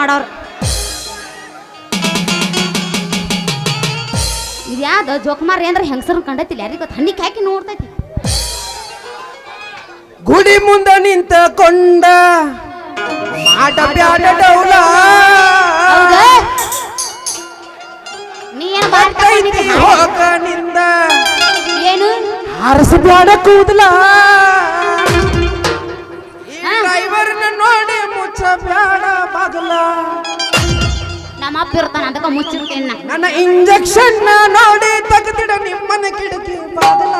ಮಾಡೋರು. ಇದ್ಯಾವ್ದು ಜೋಕುಮಾರ್ ಏನ್ರ ಹೆಂಗಸರನ್ನ ಕಂಡೈತಿಲ್ಲ. ಯಾರಿಗೆ ಗೊತ್ತ? ಹಣ್ಣಿಗೆ ಹಾಕಿ ನೋಡ್ತೈತಿ. ಗುಡಿ ಮುಂದ ನಿಂತ ಕೊಂಡ ಏನು ಬರ್ತೈತಿ ಹೋಗ ನಿಂದ ಏನು? ಹಾರಸ ಬ್ಯಾಡ ಕೂದಲ. ಡ್ರೈವರ್ನ ನೋಡಿ ಮುಚ್ಚ ಬ್ಯಾಡ. ಇರ್ತಾನ ಅದಕ್ಕೆ ಮುಚ್ಚಿರ್ತೇನೆ ನನ್ನ ಇಂಜೆಕ್ಷನ್ ನೋಡಿ ತೆಗೆದಿಡ ನಿಮ್ಮನ ಕಿಡಕಿ ಬಾದಲ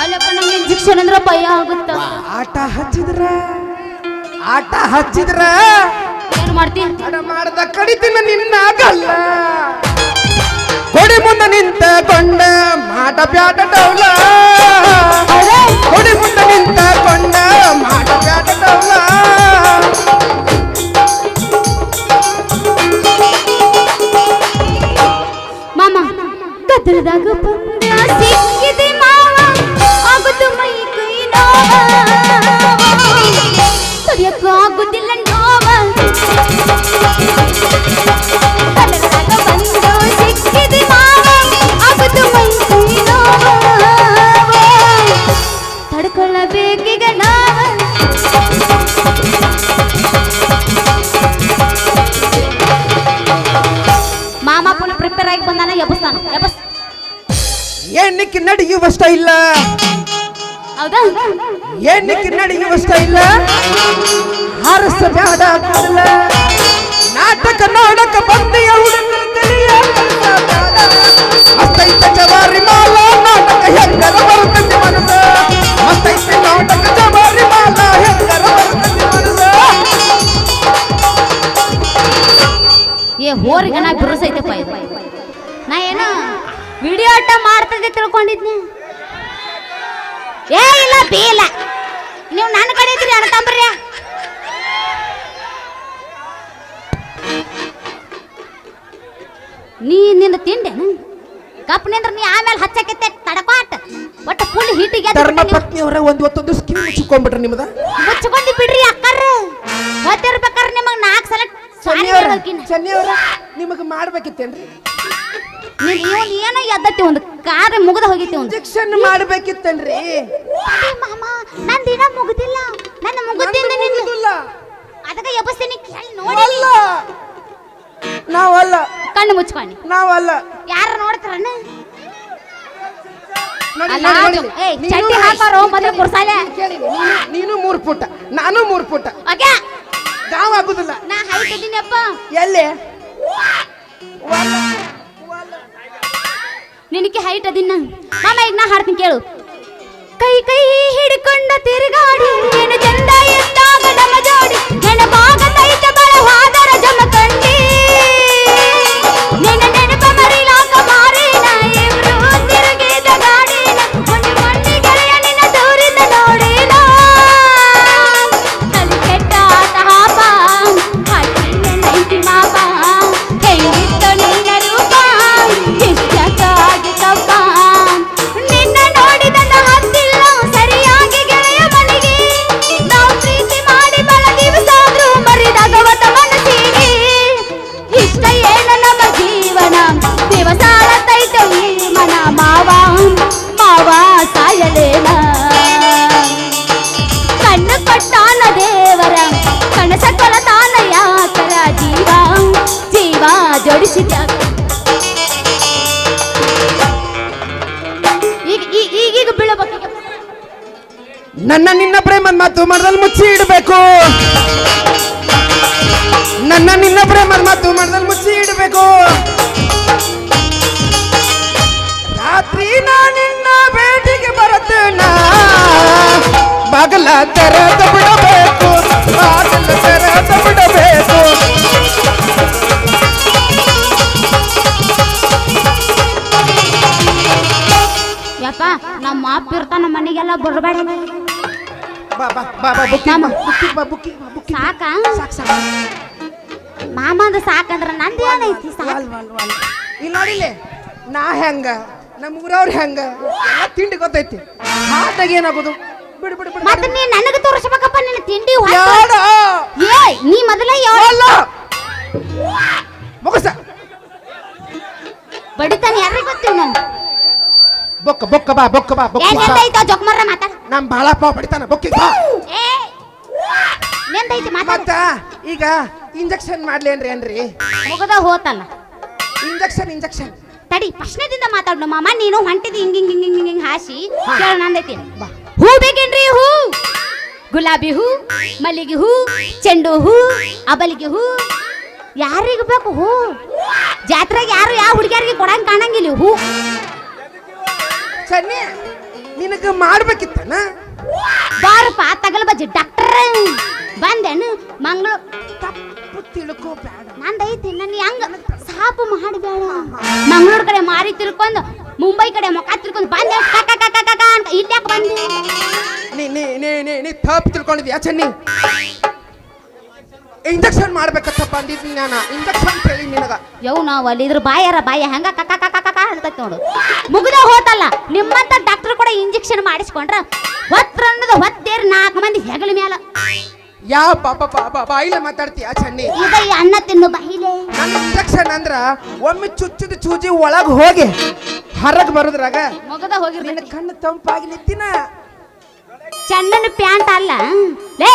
ಒಲ್ಲಪ್ಪ ನಮ್ಗೆ ಇಂಜೆಕ್ಷನ್ ಅಂದ್ರೆ ಭಯ ಆಗುತ್ತ. ಆಟ ಹಚ್ಚಿದ್ರ? ಆಟ ಹಚ್ಚಿದ್ರ? ಏನು ಮಾಡ್ತೀನಿ ತಡ ಮಾಡ್ದ ಕಡಿತಿನ ನಿನ್ನ ಗಲ್ಲ ಕೊಡಿ ಮುಂದೆ ನಿಂತಕೊಂಡ ಮಾಟ ಪ್ಯಾಟ ಡೌಲ. ಕೊಡಿ ಮುಂದೆ ನಿಂತಕೊಂಡ ಮಾಟ ಬ್ಯಾಟ ಎಣ್ಣಿಕ್ಕೆ ನಡೆಯುವಷ್ಟ ಇಲ್ಲ ಹೌದಾ ಎಣ್ಣಿಕ್ಕೆ ನಡೆಯುವಷ್ಟ ಇಲ್ಲ ಹಾರಸ ಬ್ಯಾಡ ಕೂದಲ ನಾಟಕ ನೋಡಕ ಬಂದಿಯ ಹುಡುಗರ ಕಲಿಯ ಕಲ್ಸ ಬ್ಯಾಡ. ಮಸ್ತೈತ ಜವಾರಿ ಮಾಲ ನಾಟಕ ಹೆಂಗರ ಬರ್ತೈತಿ ಮನಸ ಮಸ್ತೈತಿ ನಾಟಕ ಜವಾರಿ ಮಾಲ ಹೆಂಗರ ಬರ್ತೈತಿ ಮನಸ ಏ ಹೋರಿಗೆ ನಾ ಬಿರುಸೈತಪ್ಪ ಇದು ಏ ಇಲ್ಲ. ನೀವು ನನ್ನ ಕಡೆ ಇದ್ರಿ ಅಣ್ತಂಬ್ರಿ ನೀ ನಿನ್ನ ತಿಂಡೆ ಕಪ್ ನಿಂದ್ರ ನೀ ಆಮೇಲೆ ಹಚ್ಚಕ್ಕೆ ತಡಪಾಟ. ಒಟ್ಟ ಫುಲ್ ಹೀಟಿಗೆ ಧರ್ಮ ಪತ್ನಿಯವರ ಒಂದು ಹೊತ್ತೊಂದು ಸ್ಕಿನ್ ಮುಚ್ಚಿಕೊಂಡ್ಬಿಟ್ರಿ ನಿಮ್ದ? ಮುಚ್ಚಿಕೊಂಡು ಬಿಡ್ರಿ ಅಕ್ಕರ. ಓದ್ತಿರ್ಬೇಕಾರೆ ನಿಮಗೆ ನಾಲ್ಕು ಸಲ ಸನ್ನಿಯವರ ಹೇಳೋಕಿನ. ನಿಮಗೆ ಮಾಡ್ಬೇಕಿತ್ತೇನ್ರಿ? ಇವನ್ ಏನೋ ಎದ್ದತಿ ಒಂದು ಕಾರ್ಯ ಮುಗಿದ ಹೋಗಿತಿ ಒಂದು? ಇಂಜೆಕ್ಷನ್ ಮಾಡ್ಬೇಕಿತ್ತೇನ್ರಿ ಮಾಮ ನನ್ ದಿನ ಮುಗ್ದಿಲ್ಲ. ನನ್ನ ಮುಗಿದಿಂದ ಮುಗುದಿಲ್ಲ. ಅದಕ್ಕೆ ಎಬ್ಬಸ್ತೀನಿ ಕೇಳಿ ನೋಡಿ. ನಾವಲ್ಲ. ಕಣ್ಣು ಮುಚ್ಕೊಂಡು. ನಾವಲ್ಲ. ಯಾರು ನೋಡ್ತಾರಣ್ಣ ನೋಡಿ, ಅಲ್ಲ, ನೋಡಿ, ನೋಡಿ. ಅದು- ನೀನು ಚಡ್ಡಿ ಹಾಕೋರು ಮೊದಲು ಕುರ್ಸಾಲೆ. ನೀನು- ಮೂರು ಪುಟ. ನಾನು ಮೂರು ಪುಟ. ಓಕೆ. ಗಾವ್ ಆಗುದಿಲ್ಲ. ನಾ ಹೈಟ್ ಎಲ್ಲಿ? ನಿನಗೆ ಹೈಟ್ ಅದಿನ್ನ? ಮಾಮ ಈಗ ನಾ ಹಾಡ್ತೀನಿ ಕೇಳು. ಕೈ ಕೈ ಹಿಡ್ಕೊಂಡ ತಿರುಗಾಡಿ ಏನು ಚಂದ ನನ್ನ ನಿನ್ನ ಪ್ರೇಮ ಮಾತು ಮನದಲ್ಲಿ ಮುಚ್ಚಿ ಇಡಬೇಕು. ನನ್ನ ನಿನ್ನ ಪ್ರೇಮ ಮಾತು ಮನದಲ್ಲಿ ಮುಚ್ಚಿ ಇಡಬೇಕು. ರಾತ್ರಿ ನಾ ನಿನ್ನ ಭೇಟಿಗೆ ಬರುತ್ತೇನ ಬಾಗಲ ತೆರೆದ ಬಿಡಬೇಕು. ಬಾಗಲ ತೆರೆದ ಬಿಡಬೇಕು. ಯಪ್ಪ ನಮ್ಮ ಅಪ್ಪ ಇರ್ತಾನ ಮನೆಗೆಲ್ಲ ಬರಬೇಡ. ಬಾ ಬಾ ಬಾ ಬಾ ಬುಕ್ಕಿ ಬಾ ಬುಕ್ಕಿ ಬಾ ಬುಕ್ಕಿ ಬಾ ಬುಕ್ಕಿ. ಸಾಕ? ಸಾಕ್ ಸಾಕ್. ಮಾಮಂದ ಸಾಕಂದ್ರ ನಂದು ಏನೈತಿ ಸಾಕ? ಅಲ್ವಾ ಅಲ್ವಾ ಅಲ್ವಾ. ಇಲ್ಲಿ ನೋಡಿಲೆ ನಾ ಹೆಂಗ? ನಮ್ಮ ಊರವ್ರು ಹೆಂಗ? ಎಲ್ಲ ತಿಂಡಿ ಗೊತ್ತೈತಿ. ಹಾಟಾಗ ಏನಾಗೋದು? ಬಿಡು ಬಿಡು ಬಿಡು ಮತ್ತ ನೀ ನನಗೆ ತೋರಿಸ್ಬೇಕಪ್ಪ ನಿನ್ನ ತಿಂಡಿ ಹೊತ್ತು. ಯಾಡ ಏಯ್ ನೀ ಮೊದಲ ಯಾವ ಅಲ್ಲ ಮುಗಿಸ ಬಡಿತಾನೆ ಯಾರಿಗೆ ಗೊತ್ತಿಲ್ಲ ನಾನು ಬೊಕ್ಕ ಬೊಕ್ಕ ಬಾ ಬೊಕ್ಕ ಬಾ ಬೊಕ್ಕ ಬಾ. ಏನೇಂದೈತೋ ಜೊಕ್ಮರ್ರ ಮಾತಾಡ. ನಮ್ ಬಾಳಪ್ಪ ಬಡಿತಾನ ಬೊಕ್ಕಿ ಬಾ. ಏ ನೆಂದೈತಿ ಮಾತಾಡ. ಮತ್ತ ಈಗ ಇಂಜೆಕ್ಷನ್ ಮಾಡ್ಲೇನ್ರಿ ಏನ್ರಿ ಮುಗದ ಹೋತಲ್ಲ. Injection injection. ತಡಿ ಪ್ರಶ್ನೆದಿಂದ ಮಾತಾಡು. ಮಾಮ ನೀನು ಹೊಂಟಿದಿ ಹಿಂಗ್ ಹಿಂಗ್ ಹಿಂಗ್ ಹಿಂಗ್ ಹಿಂಗ್ ಹಾಸಿ ಕೇಳ ನಂದೈತಿ ಹೂ ಬೇಕೇನ್ರಿ ಹೂ? ಗುಲಾಬಿ ಹೂ ಮಲ್ಲಿಗೆ ಹೂ ಚೆಂಡು ಹೂ ಅಬಲಿಗೆ ಹೂ. ಯಾರಿಗೆ ಬೇಕು ಹೂ? ಜಾತ್ರೆಗೆ ಯಾರು ಯಾವ ಹುಡುಗಿಯರಿಗೆ ಕೊಡಂಗ್ ಕಾಣಂಗಿಲ್ಲ ಹೂ? ಸನ್ನಿ ನಿನಗ ಮಾಡ್ಬೇಕಿತ್ತನ? ಬಾರಪ್ಪ ತಗಲ್ ಬಜ್ಜಿ ಡಾಕ್ಟರ್ ಬಂದೇನು ಮಂಗಳು ತಪ್ಪು ತಿಳ್ಕೋ ಬೇಡ ನಂದೈತಿ ನನ್ ಹೆಂಗ ಸಾಪು ಮಾಡಬೇಡ ಮಂಗಳೂರು ಕಡೆ ಮಾರಿ ತಿಳ್ಕೊಂಡು ಮುಂಬೈ ಕಡೆ ಮುಖ ತಿಳ್ಕೊಂಡು ಬಂದೆ. ಕಕ ಕಕ ಕಕ ಅಂತ ಬಂದಿ. ನೀ ನೀ ನೀ ನೀ ನೀ ತಪ್ಪು ತಿಳ್ಕೊಂಡಿದ್ಯಾ ಚನ್ನಿ? ಇಂಜೆಕ್ಷನ್ ಮಾಡ್ಬೇಕಪ್ಪ ಅಂದಿದ್ದೀನಿ ನಾನು ಇಂಜೆಕ್ಷನ್ ಕೇಳಿ ನಿನಗ. ಯವ್ ನಾವು ಅಲ್ಲಿ ಇದ್ರ ಬಾಯಾರ ಬಾಯ ಹೆಂಗ ಕಕ ಕಕ ಕಕ ಅಂತೈತಿ ನೋಡು. ಮುಗಿದ ಹೋತಲ್ಲ ನಿಮ್ಮಂತ ಡಾಕ್ಟರ್ ಕೂಡ ಇಂಜೆಕ್ಷನ್ ಮಾಡಿಸ್ಕೊಂಡ್ರ ಹೊತ್ರ ಅನ್ನದ ಹೊತ್ತೇರಿ ನಾಲ್ಕು ಮಂದಿ ಹೆಗಲ ಮ್ಯಾಲ. ಯಾವ ಪಾಪ ಪಾಪ ಬಾಯಿಲೆ ಮಾತಾಡ್ತೀಯ ಚೆನ್ನಿ? ಇದ ಈ ಅನ್ನ ತಿನ್ನು ಬಾಯಿಲೆ. ನನ್ನ ಇಂಜೆಕ್ಷನ್ ಅಂದ್ರ ಒಮ್ಮೆ ಚುಚ್ಚಿದ ಚೂಜಿ ಒಳಗೆ ಹೋಗಿ ಹೊರಗ್ ಬರೋದ್ರಾಗ ಮುಗದ ಹೋಗಿರ್ಲಿ. ನಿನ್ನ ಕಣ್ಣು ತಂಪಾಗಿ ನಿತ್ತಿನ ಚಂದನ ಪ್ಯಾಂಟ್ ಅಲ್ಲ. ಲೇ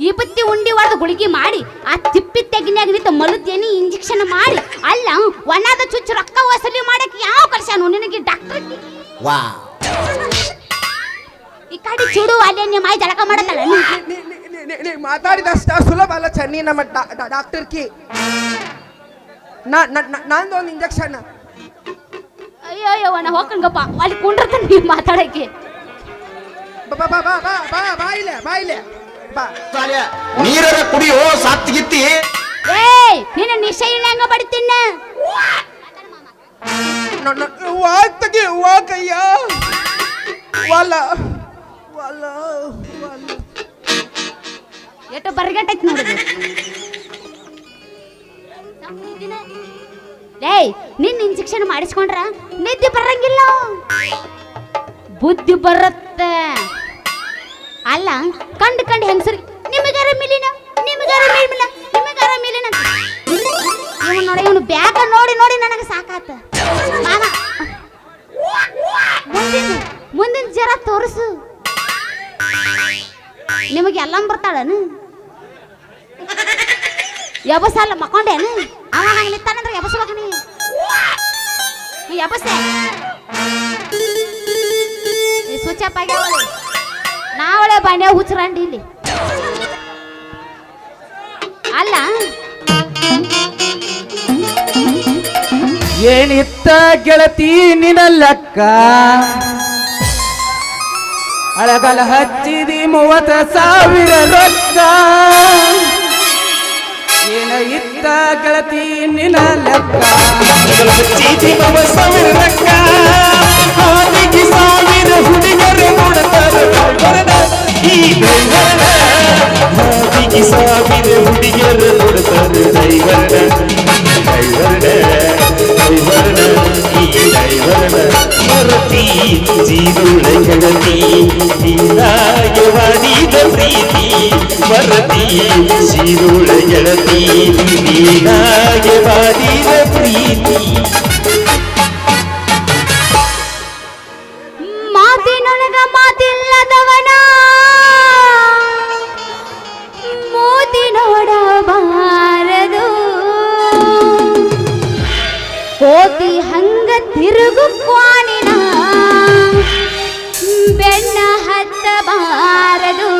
ಇಪ್ಪತ್ತಿ ಉಂಡಿ ಹೊಡೆದು ಗುಳಿಗೆ ಮಾಡಿ ಆ ತಿಪ್ಪಿ ತೆಗಿನ್ಯಾಗ ನಿಂತ ಮಲುದೇನಿ ಇಂಜೆಕ್ಷನ್ ಮಾಡಿ ಅಲ್ಲ ಒಣದ ಚುಚ್ಚು ರೊಕ್ಕ ವಸೂಲಿ ಮಾಡಕ್ಕೆ ಯಾವ ಕರ್ಸ್ಯಾನು ನಿನಗೆ ಡಾಕ್ಟರ್ ವಾ ಈ ಕಡೆ ಚುಡು ಅಲ್ಲೇ ನಿಮ್ಮ ಮಾಯಿ ಜಳಕ ಮಾಡತ್ತಲ್ಲ ನೀ. ನೀ- ನೀ- ನೀ- ನೀ- ನೀ ಮಾತಾಡಿದಷ್ಟ ಸುಲಭ ಅಲ್ಲ ಚನ್ನಿ ನಮ್ಮ ಡಾಕ್ಟರ್ ಕಿ ನಂದು ಒಂದು ಇಂಜೆಕ್ಷನ್ ಅಯ್ಯೋ ಅಯ್ಯೋ ಅಣ್ಣ ಹೋಗಂಗಪ್ಪ ಅಲ್ಲಿ ಕುಂಡ್ರತ ನೀ ಮಾತಾಡಕ್ಕೆ ಬಾ ಬಾ ಬಾ ಬಾ ಬಾ ಬಾ ಇಲ್ಲ ಬಾ ಇಲ್ಲೇ ಬಾ ನೀರರ ಕುಡಿಯೋ ಸಾತ್ಗಿತ್ತಿ. ಏಯ್ ನಿನ್ನ ನಿಶ್ಚಯ ಹೆಂಗ ಬಡಿತೀನ? ವಾ ತೆಗಿ ವಾ ಕಯ್ಯ ವಾಲ ವಾಲ ವಾಲ. ಎಷ್ಟು ಬರ್ಗಟ್ಟೈತಿ ನೋಡಿದು ಏಯ್ ನಿನ್ನ ಇಂಜೆಕ್ಷನ್ ಮಾಡಿಸ್ಕೊಂಡ್ರ ನಿದ್ದೆ ಬರಂಗಿಲ್ಲ. ಬುದ್ಧಿ ಬರುತ್ತೆ. ಅಲ್ಲ, ಕಂಡು ಕಂಡು ಹೆಂಗಸರಿ, ನಿಮಗಾರ ಮಿಲಿನ ನಿಮಗಾರ ಮಿಲಿನ ನಿಮಗಾರ ಮಿಲಿನ. ಇವನು ನೋಡಿ, ಇವನು ಬ್ಯಾಗ ನೋಡಿ ನೋಡಿ ನನಗೆ ಸಾಕಾತ. ಮಾಮ ಮುಂದಿನ ಮುಂದಿನ ಜರ ತೋರಿಸು. ನಿಮಗೆ ಎಲ್ಲ ಬರ್ತಾಳನು? ಎಬಸಲ್ಲ ಮಕ್ಕೊಂಡೇನು? ಅವ ಹಂಗೆ ನಿಂತಾನಂದ್ರೆ ಎಬಸ್ಬೇಕು ನೀ. ಯಬಸೆ ಸ್ವಿಚ್ ಅಪ್ ಆಗ್ಯಾವಳೆ. ನಾವಳೆ ಬಂಡೆ ಹುಚ್ಚರಂಡಿ ಇಲ್ಲಿ. ಅಲ್ಲ? ಏನಿತ್ತ ಗೆಳತಿ ನಿನ ಲೆಕ್ಕ? ಅಳಗಲ ಹಚ್ಚಿದಿ ಮೂವತ್ತ ಸಾವಿರ ರೊಕ್ಕ. ಏನ ಇತ್ತ ಗೆಳತಿ ನಿನ ಲೆಕ್ಕ? ಸಾವಿರ ರೊಕ್ಕ. ಸಾವಿರ ಹುಡುಗರು ನೋಡ್ತಾರೆ ಡ್ರೈವರ್ನ. ಈ ಡ್ರೈವರ್ನ ಹಾದಿಗೆ ಸಾವಿರ ಹುಡುಗಿಯರು ನೋಡ್ತಾರೆ ಡ್ರೈವರ್ನ. ಡ್ರೈವರ್ನ, ಡ್ರೈವರ್ನ, ಈ ಡ್ರೈವರ್ನ ಮರತಿ ಜೀರುಳ ಗೆಳತಿ ನೀನಾಗೆ ಮಾಡಿದ ಪ್ರೀತಿ ಕೋತಿ ಹಂಗ ತಿರುಗು ಕ್ವಾನಿನ. ಬೆಣ್ಣ ಹತ್ತಬಾರದು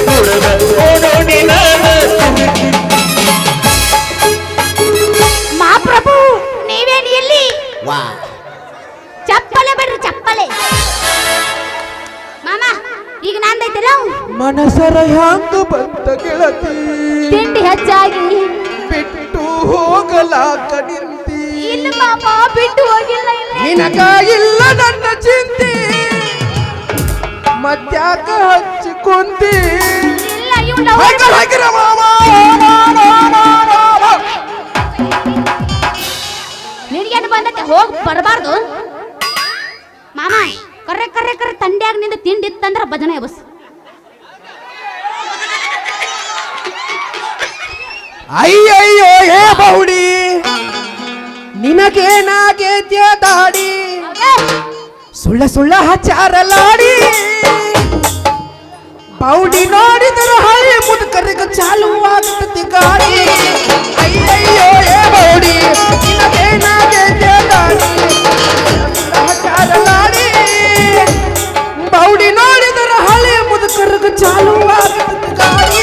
ಗುಣದ ಓಡೋಡಿ ನಾನ ಮಹಾಪ್ರಭು ಎಲ್ಲಿ ವಾ. ಚಪ್ಪಲೆ ಬಿಡ್ರಿ ಚಪ್ಪಲೆ. ಈಗ ನಾಂದೈತಿಲ್ಲ ಮನಸರ ಹ್ಯಾಂಗ ಬಂತ ಗೆಳತಿ? ತಿಂಡಿ ಹೆಚ್ಚಾಗಿ ಬಿಟ್ಟು ಹೋಗಲಾಕ ನಿಂತಿ. ಇಲ್ಲ ಮಾಮಾ ಬಿಟ್ಟು ಹೋಗಿಲ್ಲ ನಿನಗಾಗಿಲ್ಲ ನನ್ನ ಚಿಂತಿ. ಮತ್ತ್ಯಾಕ ಕುಂತಿ ನಿನಗೇನು ಹೋಗಿ ಬರಬಾರ್ದು. ಮಾಮ ಕರೆ ಕರೆ ಕರೆ ತಂಡ್ಯಾಗ ನಿಂದ ತಿಂಡಿ ಇತ್ತಂದ್ರ ಭಜನೆ ಬಸ್. ಅಯ್ಯಯ್ಯೋ ಹೇ ಬೌಡಿ ನಿನಗೇನಾಗೇತ್ಯ ದಾಡಿ? ಸುಳ್ಳ ಸುಳ್ಳ ಹಚ್ಚಾರಲಾಡಿ ಬೌಡಿ ನೋಡಿದರು ಹಳ್ಳಿ ಮುದುಕರಿಗ ಚಾಲು ಆಗುತ್ತೆ ಗಾಡಿ ಅಯ್ಯಯ್ಯೋ, ಏ ನಿನಗೇನಾಗೇತ್ಯ ದಾಡಿ ಸುಳ್ಳ ಹಚ್ಚಾರಲಾಡಿ ಬೌಡಿ ನೋಡಿದರು ಹಳೆ ಮುದುಕರಿಗ ಚಾಲು ಆಗುತ್ತೆ ಗಾಡಿ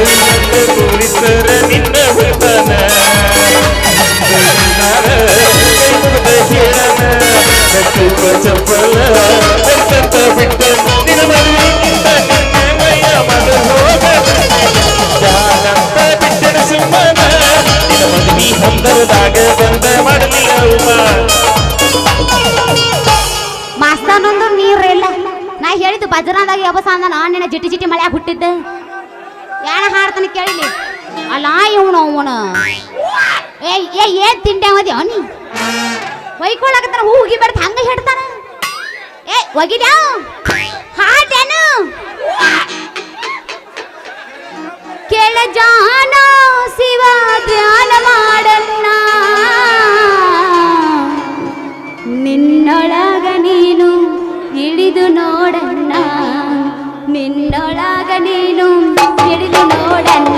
ತೋರಿಸರ ನಿನ್ನ ಬೆಳ್ಕಂತ ಬಿಟ್ಟ ನಿನ್ನ ಮದ ನಿನ್ನ ಬಂದ ನಾ ಹೇಳಿದ್ದು ಬಜರಾದಾಗ ಯಬಸ ಅಂದ ನಾ ನಿನ್ನ ಜಿಟಿ ಜಿಟಿ ಮಳೆ ಹುಟ್ಟಿದ್ದೆ. ಯಾಣ ಹಾಡ್ತಾನೆ ಕೇಳಿಲಿ ಅಲ್ಲ ಇವನು ಅವನು. ಏ ಏ ಏನ್ ತಿಂಡಿ ಅವದಿ ಅವನಿ ಒಯ್ಕೊಳಕತ್ತಾನ ಹೂ ಉಗಿಬಾರ್ದು ಹಂಗ ಹೇಳ್ತಾನ. ಏ ಒಗಿದ್ಯಾವ ಹಾಡೇನು ಕೇಳ ಜಾನ, ಶಿವ ಧ್ಯಾನ ಮಾಡಣ್ಣ. ನಿನ್ನೊಳಗ ನೀನು ಇಳಿದು ನೋಡಣ್ಣ. ನಿನ್ನೊಳಗ ನೀನು ಇಳಿದು ನೋಡಣ್ಣ